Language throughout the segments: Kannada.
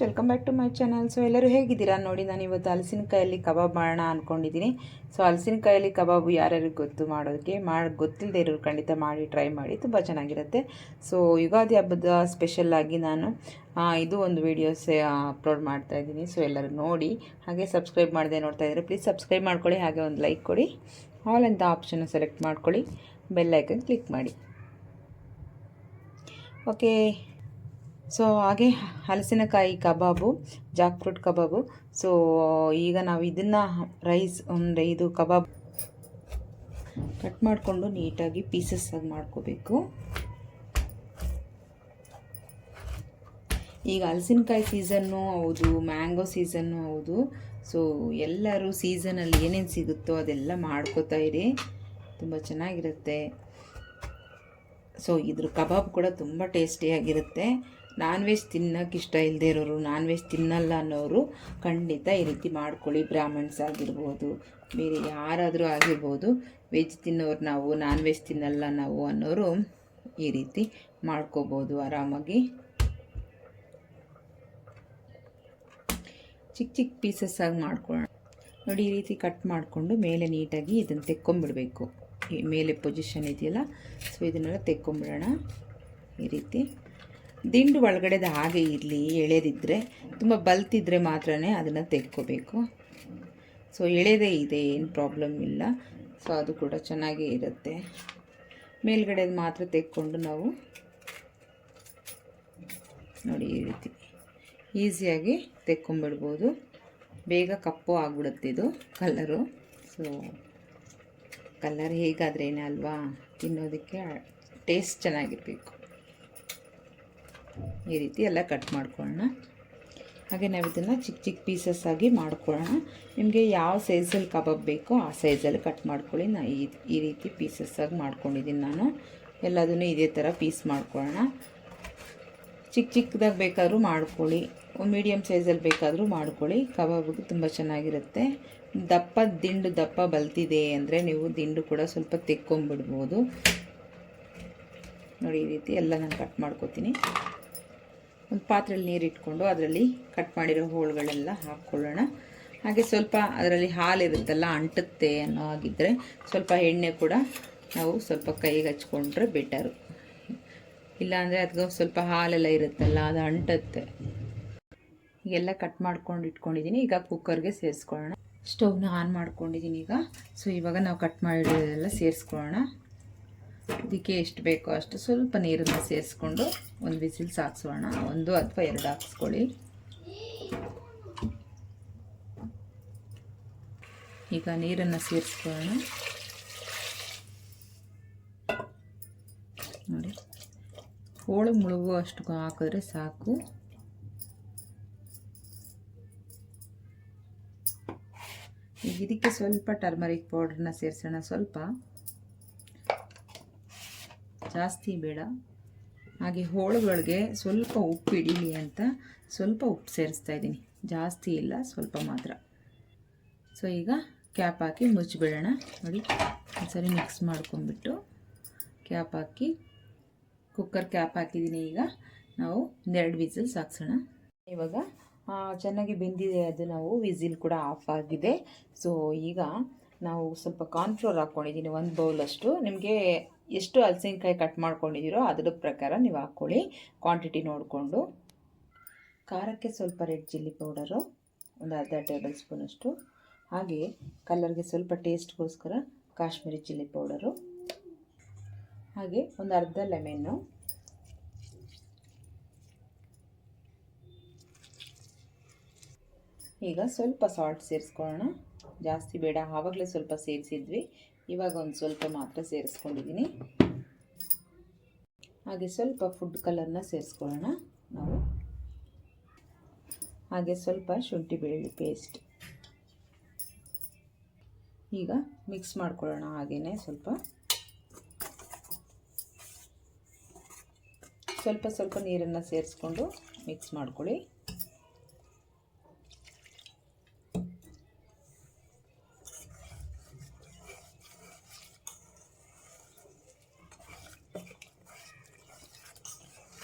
Friends welcome back to my channel so ಎಲ್ಲರೂ ಹೇಗಿದ್ದೀರಾ? ನೋಡಿ, ನಾನು ಇವತ್ತು ಹಲಸಿನಕಾಯಲ್ಲಿ ಕಬಾಬ್ ಮಾಡೋಣ ಅಂದ್ಕೊಂಡಿದ್ದೀನಿ ಸೊ ಹಲಸಿನಕಾಯಲ್ಲಿ ಕಬಾಬು ಯಾರ್ಯಾರಿಗೆ ಗೊತ್ತು ಮಾಡೋದಕ್ಕೆ ಮಾಡಿ ಗೊತ್ತಿಲ್ಲದೆ ಇರೋರು ಖಂಡಿತ ಮಾಡಿ ಟ್ರೈ ಮಾಡಿ. ತುಂಬ ಚೆನ್ನಾಗಿರುತ್ತೆ. ಸೊ ಯುಗಾದಿ ಹಬ್ಬದ ಸ್ಪೆಷಲ್ಲಾಗಿ ನಾನು ಇದು ಒಂದು ವೀಡಿಯೋಸ್ ಅಪ್ಲೋಡ್ ಮಾಡ್ತಾ ಇದ್ದೀನಿ. ಸೊ ಎಲ್ಲರೂ ನೋಡಿ, ಹಾಗೆ ಸಬ್ಸ್ಕ್ರೈಬ್ ಮಾಡದೆ ನೋಡ್ತಾ ಇದ್ದಾರೆ ಪ್ಲೀಸ್ ಸಬ್ಸ್ಕ್ರೈಬ್ ಮಾಡ್ಕೊಳ್ಳಿ, ಹಾಗೆ ಒಂದು ಲೈಕ್ ಕೊಡಿ. ಆಲ್ ಅಂತ ಆಪ್ಷನ್ ಸೆಲೆಕ್ಟ್ ಮಾಡ್ಕೊಳ್ಳಿ. ಬೆಲ್ಲೈಕನ್ ಕ್ಲಿಕ್ ಮಾಡಿ. ಓಕೆ ಸೊ ಹಾಗೆ ಹಲಸಿನಕಾಯಿ kebab jackfruit kebab. So ಈಗ ನಾವು ಇದನ್ನು ರೈಸ್ ಅಂದರೆ ಇದು ಕಬಾಬ್ ಕಟ್ ಮಾಡಿಕೊಂಡು ನೀಟಾಗಿ ಪೀಸಸ್ ಆಗಿ ಮಾಡ್ಕೋಬೇಕು. ಈಗ ಹಲಸಿನಕಾಯಿ ಸೀಸನ್ನು ಹೌದು ಮ್ಯಾಂಗೋ ಸೀಸನ್ನು ಹೌದು. ಸೊ ಎಲ್ಲರೂ ಸೀಸನಲ್ಲಿ ಏನೇನು ಸಿಗುತ್ತೋ ಅದೆಲ್ಲ ಮಾಡ್ಕೋತಾ ಇರಿ. ತುಂಬ ಚೆನ್ನಾಗಿರುತ್ತೆ. ಸೊ ಇದ್ರ ಕಬಾಬ್ ಕೂಡ ತುಂಬ ಟೇಸ್ಟಿಯಾಗಿರುತ್ತೆ ನಾನ್ ವೆಜ್ ತಿನ್ನೋಕೆ ಇಷ್ಟ ಇಲ್ಲದೆ ಇರೋರು ನಾನ್ ವೆಜ್ ತಿನ್ನಲ್ಲ ಅನ್ನೋರು ಖಂಡಿತ ಈ ರೀತಿ ಮಾಡ್ಕೊಳ್ಳಿ. ಬ್ರಾಹ್ಮಣ್ಸ್ ಆಗಿರ್ಬೋದು, ಬೇರೆ ಯಾರಾದರೂ ಆಗಿರ್ಬೋದು ವೆಜ್ ತಿನ್ನೋರು ನಾವು ನಾನ್ ವೆಜ್ ತಿನ್ನಲ್ಲ ನಾವು ಅನ್ನೋರು ಈ ರೀತಿ ಮಾಡ್ಕೋಬೋದು ಆರಾಮಾಗಿ. ಚಿಕ್ಕ ಚಿಕ್ಕ ಪೀಸಸ್ ಆಗಿ ಮಾಡ್ಕೊಳ್ಳೋಣ ನೋಡಿ ಈ ರೀತಿ ಕಟ್ ಮಾಡಿಕೊಂಡು ಮೇಲೆ ನೀಟಾಗಿ ಇದನ್ನು ತೆಕ್ಕೊಂಬಿಡಬೇಕು. ಮೇಲೆ ಪೊಸಿಷನ್ ಇದೆಯಲ್ಲ ಸೊ ಇದನ್ನೆಲ್ಲ ತೆಕ್ಕೊಂಬಿಡೋಣ. ಈ ರೀತಿ. ದಿಂಡು ಒಳಗಡೆದು ಹಾಗೆ ಇರಲಿ ಎಳೆದಿದ್ದರೆ ತುಂಬ ಬಲ್ತಿದ್ರೆ ಮಾತ್ರ ಅದನ್ನು ತೆಕ್ಕೋಬೇಕು. ಸೊ ಎಳೆದೇ ಇದೆ, ಏನು ಪ್ರಾಬ್ಲಮ್ ಇಲ್ಲ. ಸೊ ಅದು ಕೂಡ ಚೆನ್ನಾಗೇ ಇರುತ್ತೆ. ಮೇಲ್ಗಡೆದು ಮಾತ್ರ ತೆಕ್ಕೊಂಡು ನಾವು ನೋಡಿ ಈ ರೀತಿ ಈಸಿಯಾಗಿ ತೆಕ್ಕೊಂಬಿಡ್ಬೋದು. ಬೇಗ ಕಪ್ಪು ಆಗಿಬಿಡುತ್ತೆ ಇದು ಕಲ್ಲರು ಸೊ ಕಲರ್ ಹೇಗಾದ್ರೇನೆ ಅಲ್ವಾ? ತಿನ್ನೋದಕ್ಕೆ ಟೇಸ್ಟ್ ಚೆನ್ನಾಗಿರಬೇಕು. ಈ ರೀತಿ ಎಲ್ಲ ಕಟ್ ಮಾಡ್ಕೊಳ್ಳೋಣ. ಹಾಗೆ ನಾವು ಇದನ್ನು ಚಿಕ್ಕ ಚಿಕ್ಕ ಪೀಸಸ್ ಆಗಿ ಮಾಡ್ಕೊಳ್ಳೋಣ. ನಿಮಗೆ ಯಾವ ಸೈಜಲ್ಲಿ ಕಬಾಬ್ ಬೇಕೋ ಆ ಸೈಜಲ್ಲಿ ಕಟ್ ಮಾಡ್ಕೊಳ್ಳಿ. ನಾ ಈ ಈ ರೀತಿ ಪೀಸಸ್ ಆಗಿ ಮಾಡ್ಕೊಂಡಿದ್ದೀನಿ ನಾನು. ಎಲ್ಲದನ್ನು ಇದೇ ಥರ ಪೀಸ್ ಮಾಡ್ಕೊಳ್ಳೋಣ. ಚಿಕ್ಕ ಚಿಕ್ಕದಾಗಿ ಬೇಕಾದರೂ ಮಾಡ್ಕೊಳ್ಳಿ. ಮೀಡಿಯಮ್ ಸೈಜಲ್ಲಿ ಬೇಕಾದರೂ ಮಾಡ್ಕೊಳ್ಳಿ. ಕಬಾಬಿಗೆ ತುಂಬ ಚೆನ್ನಾಗಿರುತ್ತೆ. ದಪ್ಪ, ದಿಂಡು ದಪ್ಪ ಬಲ್ತಿದೆ ಅಂದರೆ ನೀವು ದಿಂಡು ಕೂಡ ಸ್ವಲ್ಪ ತೆಕ್ಕೊಂಬಿಡ್ಬೋದು. ನೋಡಿ ಈ ರೀತಿ ಎಲ್ಲ ನಾನು ಕಟ್ ಮಾಡ್ಕೋತೀನಿ. ಒಂದು ಪಾತ್ರೆಯಲ್ಲಿ ನೀರು ಇಟ್ಕೊಂಡು ಅದರಲ್ಲಿ ಕಟ್ ಮಾಡಿರೋ ಹೋಳುಗಳೆಲ್ಲ ಹಾಕ್ಕೊಳ್ಳೋಣ. ಹಾಗೆ ಸ್ವಲ್ಪ ಅದರಲ್ಲಿ ಹಾಲು ಇರುತ್ತಲ್ಲ, ಅಂಟುತ್ತೆ ಅನ್ನೋ ಹಾಗಿದ್ದರೆ ಸ್ವಲ್ಪ ಎಣ್ಣೆ ಕೂಡ ನಾವು ಸ್ವಲ್ಪ ಕೈಗೆ ಹಚ್ಕೊಂಡ್ರೆ ಬೆಟರು ಇಲ್ಲಾಂದರೆ ಅದಕ್ಕೆ ಸ್ವಲ್ಪ ಹಾಲೆಲ್ಲ ಇರುತ್ತಲ್ಲ, ಅದು ಅಂಟುತ್ತೆ. ಎಲ್ಲ ಕಟ್ ಮಾಡ್ಕೊಂಡು ಇಟ್ಕೊಂಡಿದ್ದೀನಿ. ಈಗ ಕುಕ್ಕರ್ಗೆ ಸೇರಿಸ್ಕೊಳ್ಳೋಣ. ಸ್ಟವ್ನ ಆನ್ ಮಾಡ್ಕೊಂಡಿದ್ದೀನಿ ಈಗ. ಸೊ ಇವಾಗ ನಾವು ಕಟ್ ಮಾಡಿರೋದೆಲ್ಲ ಸೇರಿಸ್ಕೊಳ್ಳೋಣ. ಇದಕ್ಕೆ ಎಷ್ಟು ಬೇಕೋ ಅಷ್ಟು ಸ್ವಲ್ಪ ನೀರನ್ನು ಸೇರಿಸ್ಕೊಂಡು ಒಂದು ವಿಸಿಲ್ ಸಾಕ್ಸೋಣ. ಒಂದು ಅಥವಾ ಎರಡು ಹಾಕ್ಸ್ಕೊಳ್ಳಿ. ಈಗ ನೀರನ್ನು ಸೇರಿಸ್ಕೊಳ್ಳೋಣ. ನೋಡಿ. ಹೋಳು ಮುಳುಗುವಷ್ಟು ಹಾಕಿದ್ರೆ ಸಾಕು. ಈಗ ಇದಕ್ಕೆ ಸ್ವಲ್ಪ ಟರ್ಮರಿಕ್ ಪೌಡ್ರನ್ನ ಸೇರಿಸೋಣ. ಸ್ವಲ್ಪ ಜಾಸ್ತಿ ಬೇಡ. ಹಾಗೆ ಹೋಳುಗಳಿಗೆ ಸ್ವಲ್ಪ ಉಪ್ಪು ಇಡೀಲಿ ಅಂತ ಸ್ವಲ್ಪ ಉಪ್ಪು ಸೇರಿಸ್ತಾ ಇದ್ದೀನಿ. ಜಾಸ್ತಿ ಇಲ್ಲ, ಸ್ವಲ್ಪ ಮಾತ್ರ. ಸೊ ಈಗ ಕ್ಯಾಪ್ ಹಾಕಿ ಮುಚ್ಚಿಬಿಡೋಣ. ನೋಡಿ, ಒಂದ್ಸರಿ ಮಿಕ್ಸ್ ಮಾಡ್ಕೊಂಬಿಟ್ಟು ಕ್ಯಾಪ್ ಹಾಕಿ ಕುಕ್ಕರ್ ಕ್ಯಾಪ್ ಹಾಕಿದ್ದೀನಿ ಈಗ. ನಾವು ಒಂದೆರಡು ವಿಸಿಲ್ ಸಾಕ್ಸೋಣ ಇವಾಗ ಚೆನ್ನಾಗಿ ಬೆಂದಿದೆ ಅದು ನಾವು ವಿಸಿಲ್ ಕೂಡ ಆಫ್ ಆಗಿದೆ. ಸೊ ಈಗ ನಾವು ಸ್ವಲ್ಪ ಕಾರ್ನ್ಫ್ಲೋರ್ ಹಾಕ್ಕೊಂಡಿದ್ದೀನಿ, ಒಂದು ಬೌಲಷ್ಟು ನಿಮಗೆ ಎಷ್ಟು ಹಲಸಿನಕಾಯಿ ಕಟ್ ಮಾಡ್ಕೊಂಡಿದ್ದೀರೋ ಅದ್ರ ಪ್ರಕಾರ ನೀವು ಹಾಕ್ಕೊಳ್ಳಿ. ಕ್ವಾಂಟಿಟಿ ನೋಡಿಕೊಂಡು. ಖಾರಕ್ಕೆ ಸ್ವಲ್ಪ ರೆಡ್ ಚಿಲ್ಲಿ ಪೌಡರು ಒಂದು ಅರ್ಧ ಟೇಬಲ್ ಸ್ಪೂನಷ್ಟು ಹಾಗೆ ಕಲರ್ಗೆ ಸ್ವಲ್ಪ ಟೇಸ್ಟ್ಗೋಸ್ಕರ ಕಾಶ್ಮೀರಿ ಚಿಲ್ಲಿ ಪೌಡರು ಹಾಗೆ ಒಂದು ಅರ್ಧ ಲೆಮೆನ್ನು ಈಗ ಸ್ವಲ್ಪ ಸಾಲ್ಟ್ ಸೇರಿಸ್ಕೊಳ್ಳೋಣ. ಜಾಸ್ತಿ ಬೇಡ, ಆವಾಗಲೇ ಸ್ವಲ್ಪ ಸೇರಿಸಿದ್ವಿ. ಇವಾಗ ಒಂದು ಸ್ವಲ್ಪ ಮಾತ್ರ ಸೇರಿಸ್ಕೊಂಡಿದ್ದೀನಿ ಹಾಗೆ ಸ್ವಲ್ಪ ಫುಡ್ ಕಲರ್ನ ಸೇರಿಸ್ಕೊಳ್ಳೋಣ ನಾವು. ಹಾಗೆ ಸ್ವಲ್ಪ ಶುಂಠಿ ಬೆಳ್ಳುಳ್ಳಿ ಪೇಸ್ಟ್ ಈಗ ಮಿಕ್ಸ್ ಮಾಡ್ಕೊಳ್ಳೋಣ ಹಾಗೆಯೇ ಸ್ವಲ್ಪ. ಸ್ವಲ್ಪ ಸ್ವಲ್ಪ ನೀರನ್ನು ಸೇರಿಸ್ಕೊಂಡು ಮಿಕ್ಸ್ ಮಾಡ್ಕೊಳ್ಳಿ.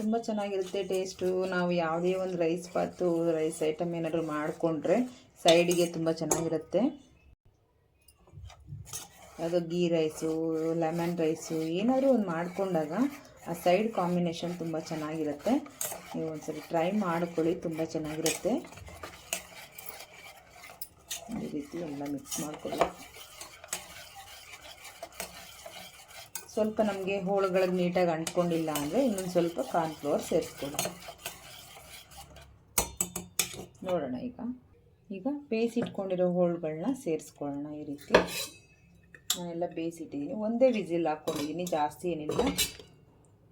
ತುಂಬ ಚೆನ್ನಾಗಿರುತ್ತೆ ಟೇಸ್ಟು. ನಾವು ಯಾವುದೇ ಒಂದು ರೈಸ್ ಬಾತು ರೈಸ್ ಐಟಮ್ ಏನಾದರೂ ಮಾಡಿಕೊಂಡ್ರೆ ಸೈಡಿಗೆ ತುಂಬ ಚೆನ್ನಾಗಿರುತ್ತೆ. ಯಾವುದೋ ಗೀ ರೈಸು, ಲೆಮನ್ ರೈಸು, ಏನಾದರೂ ಒಂದು ಮಾಡಿಕೊಂಡಾಗ ಆ ಸೈಡ್ ಕಾಂಬಿನೇಷನ್ ತುಂಬ ಚೆನ್ನಾಗಿರುತ್ತೆ. ನೀವು ಒಂದ್ಸರಿ ಟ್ರೈ ಮಾಡ್ಕೊಳ್ಳಿ, ತುಂಬ ಚೆನ್ನಾಗಿರುತ್ತೆ. ಈ ರೀತಿ ಎಲ್ಲ ಮಿಕ್ಸ್ ಮಾಡ್ಕೊಳ್ಳಿ. ಸ್ವಲ್ಪ ನಮಗೆ ಹೋಳುಗಳಿಗೆ ನೀಟಾಗಿ ಅಂಟ್ಕೊಂಡಿಲ್ಲ ಅಂದರೆ ಇನ್ನೊಂದು ಸ್ವಲ್ಪ ಕಾರ್ನ್ಫ್ಲವರ್ ಸೇರಿಸ್ಕೊಳ್ಳಿ. ನೋಡೋಣ ಈಗ. ಈಗ ಬೇಯಿಸಿಟ್ಕೊಂಡಿರೋ ಹೋಳುಗಳನ್ನ ಸೇರಿಸ್ಕೊಳ್ಳೋಣ ಈ ರೀತಿ. ನಾನೆಲ್ಲ ಬೇಯಿಸಿಟ್ಟಿದ್ದೀನಿ ಒಂದೇ ವಿಸಿಲ್ ಹಾಕ್ಕೊಂಡಿದ್ದೀನಿ ಜಾಸ್ತಿ ಏನಿಲ್ಲ.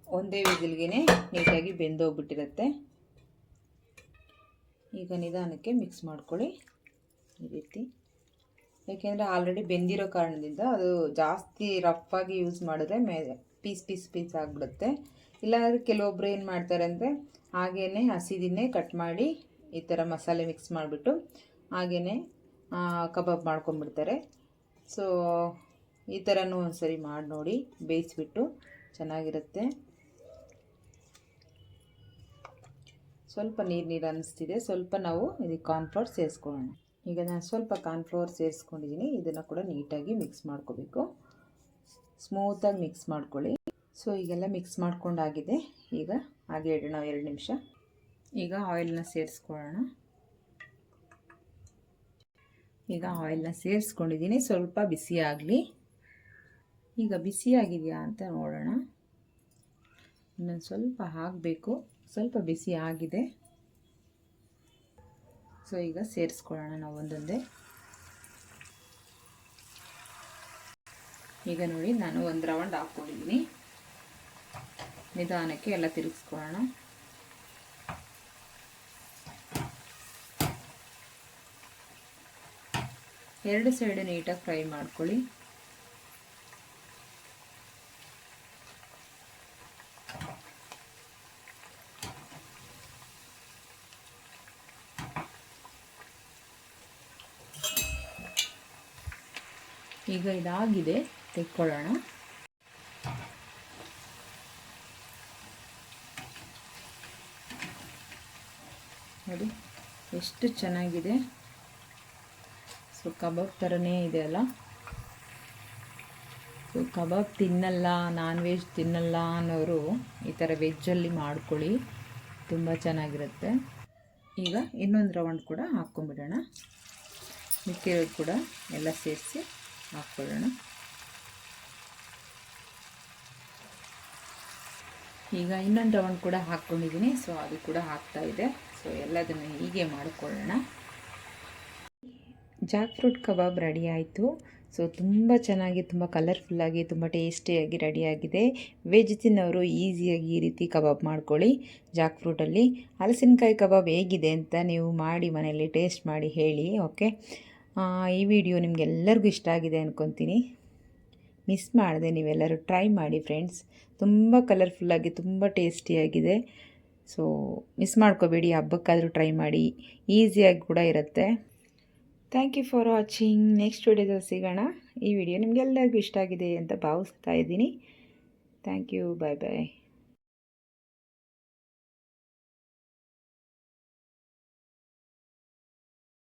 ಒಂದೇ ವಿಸಿಲ್ಗೆ ನೀಟಾಗಿ ಬೆಂದೋಗ್ಬಿಟ್ಟಿರುತ್ತೆ. ಈಗ ನಿಧಾನಕ್ಕೆ ಮಿಕ್ಸ್ ಮಾಡ್ಕೊಳ್ಳಿ. ಈ ರೀತಿ. ಯಾಕೆಂದರೆ ಆಲ್ರೆಡಿ ಬೆಂದಿರೋ ಕಾರಣದಿಂದ ಅದು ಜಾಸ್ತಿ ರಫಾಗಿ ಯೂಸ್ ಮಾಡಿದ್ರೆ ಮೇ ಪೀಸ್ ಪೀಸ್ ಪೀಸ್ ಆಗಿಬಿಡುತ್ತೆ. ಇಲ್ಲಾಂದರೆ ಕೆಲವೊಬ್ಬರು ಏನು ಮಾಡ್ತಾರೆ ಅಂದರೆ ಹಾಗೇ ಹಸಿದಿನ್ನೇ ಕಟ್ ಮಾಡಿ ಈ ಥರ ಮಸಾಲೆ ಮಿಕ್ಸ್ ಮಾಡಿಬಿಟ್ಟು ಹಾಗೇ ಕಬಾಬ್ ಮಾಡ್ಕೊಂಬಿಡ್ತಾರೆ ಸೊ ಈ ಥರನೂ ಒಂದ್ಸರಿ ಮಾಡಿ ನೋಡಿ, ಬೇಯಿಸ್ಬಿಟ್ಟು ಚೆನ್ನಾಗಿರುತ್ತೆ. ಸ್ವಲ್ಪ ನೀರು ನೀರು ಅನ್ನಿಸ್ತಿದೆ ಸ್ವಲ್ಪ ನಾವು ಇದಕ್ಕೆ ಕಾರ್ನ್ಫ್ಲೋರ್ ಸೇರಿಸ್ಕೊಳ್ಳೋಣ. ಈಗ ನಾನು ಸ್ವಲ್ಪ ಕಾರ್ನ್ಫ್ಲವರ್ ಸೇರಿಸ್ಕೊಂಡಿದ್ದೀನಿ. ಇದನ್ನು ಕೂಡ ನೀಟಾಗಿ ಮಿಕ್ಸ್ ಮಾಡ್ಕೋಬೇಕು. ಸ್ಮೂತಾಗಿ ಮಿಕ್ಸ್ ಮಾಡ್ಕೊಳ್ಳಿ. ಸೊ ಈಗೆಲ್ಲ ಮಿಕ್ಸ್ ಮಾಡ್ಕೊಂಡಾಗಿದೆ. ಈಗ ಹಾಗೆ ಇಡೋಣ ಎರಡು ನಿಮಿಷ. ಈಗ ಆಯಿಲ್ನ ಸೇರಿಸ್ಕೊಳ್ಳೋಣ. ಈಗ ಆಯಿಲ್ನ ಸೇರಿಸ್ಕೊಂಡಿದ್ದೀನಿ. ಸ್ವಲ್ಪ ಬಿಸಿ ಆಗಲಿ. ಈಗ ಬಿಸಿಯಾಗಿದೆಯಾ ಅಂತ ನೋಡೋಣ. ಇನ್ನೊಂದು ಸ್ವಲ್ಪ ಹಾಕಬೇಕು. ಸ್ವಲ್ಪ ಬಿಸಿ ಆಗಿದೆ. ಸೊ, ಈಗ ಸೇರಿಸ್ಕೊಳ್ಳೋಣ ನಾವು ಒಂದೊಂದೇ. ಈಗ ನೋಡಿ, ನಾನು ಒಂದು ರೌಂಡ್ ಹಾಕ್ಕೊಂಡಿದ್ದೀನಿ. ನಿಧಾನಕ್ಕೆ ಎಲ್ಲ ತಿರುಗಿಸ್ಕೊಳ್ಳೋಣ. ಎರಡು ಸೈಡು ನೀಟಾಗಿ ಫ್ರೈ ಮಾಡ್ಕೊಳ್ಳಿ. ಈಗ ಇದಾಗಿದೆ. ತೆಕ್ಕೊಳ್ಳೋಣ. ನೋಡಿ, ಎಷ್ಟು ಚೆನ್ನಾಗಿದೆ. ಸೊ, ಕಬಾಬ್ ಥರನೇ ಇದೆ ಅಲ್ಲ? ಸೊ, ಕಬಾಬ್ ತಿನ್ನಲ್ಲ ನಾನ್ ವೆಜ್ ತಿನ್ನಲ್ಲ ಅನ್ನೋರು ಈ ಥರ ವೆಜ್ಜಲ್ಲಿ ಮಾಡ್ಕೊಳ್ಳಿ. ತುಂಬ ಚೆನ್ನಾಗಿರುತ್ತೆ. ಈಗ ಇನ್ನೊಂದು ರೌಂಡ್ ಕೂಡ ಹಾಕ್ಕೊಂಬಿಡೋಣ ಮಿಕ್ಕಿರೋದು ಕೂಡ ಎಲ್ಲ ಸೇರಿಸಿ. ಹಾಕ್ಕೊಳ್ಳೋಣ. ಈಗ ಇನ್ನೊಂದು ರೌಂಡ್ ಕೂಡ ಹಾಕ್ಕೊಂಡಿದ್ದೀನಿ. ಸೊ ಅದು ಕೂಡ ಹಾಕ್ತಾ ಇದೆ. ಸೊ ಎಲ್ಲದನ್ನು ಹೀಗೆ ಮಾಡಿಕೊಳ್ಳೋಣ. ಜಾಕ್ ಫ್ರೂಟ್ ಕಬಾಬ್ ರೆಡಿ ಆಯಿತು. ಸೊ ತುಂಬ ಚೆನ್ನಾಗಿ, ತುಂಬ ಕಲರ್ಫುಲ್ಲಾಗಿ ತುಂಬ ಟೇಸ್ಟಿಯಾಗಿ ರೆಡಿಯಾಗಿದೆ ವೆಜ್ ತಿನ್ನೋರು ಈಸಿಯಾಗಿ ಈ ರೀತಿ ಕಬಾಬ್ ಮಾಡ್ಕೊಳ್ಳಿ. ಜಾಕ್ ಫ್ರೂಟಲ್ಲಿ ಹಲಸಿನಕಾಯಿ ಕಬಾಬ್ ಹೇಗಿದೆ ಅಂತ ನೀವು ಮಾಡಿ ಮನೆಯಲ್ಲಿ ಟೇಸ್ಟ್ ಮಾಡಿ ಹೇಳಿ ಓಕೆ ಈ ವಿಡಿಯೋ ನಿಮಗೆಲ್ಲರಿಗೂ ಇಷ್ಟ ಆಗಿದೆ ಅಂದ್ಕೊತೀನಿ ಮಿಸ್ ಮಾಡಿದೆ ನೀವೆಲ್ಲರೂ ಟ್ರೈ ಮಾಡಿ ಫ್ರೆಂಡ್ಸ್ ತುಂಬ ಕಲರ್ಫುಲ್ಲಾಗಿ ತುಂಬ ಟೇಸ್ಟಿಯಾಗಿದೆ ಸೊ ಮಿಸ್ ಮಾಡ್ಕೋಬೇಡಿ, ಹಬ್ಬಕ್ಕಾದರೂ ಟ್ರೈ ಮಾಡಿ. ಈಸಿಯಾಗಿ ಕೂಡ ಇರುತ್ತೆ. Thank you for watching next ವಿಡಿಯೋದಲ್ಲಿ ಸಿಗೋಣ. ಈ ವಿಡಿಯೋ ನಿಮಗೆಲ್ಲರಿಗೂ ಇಷ್ಟ ಆಗಿದೆ ಅಂತ ಭಾವಿಸ್ತಾ ಇದ್ದೀನಿ. Thank you bye bye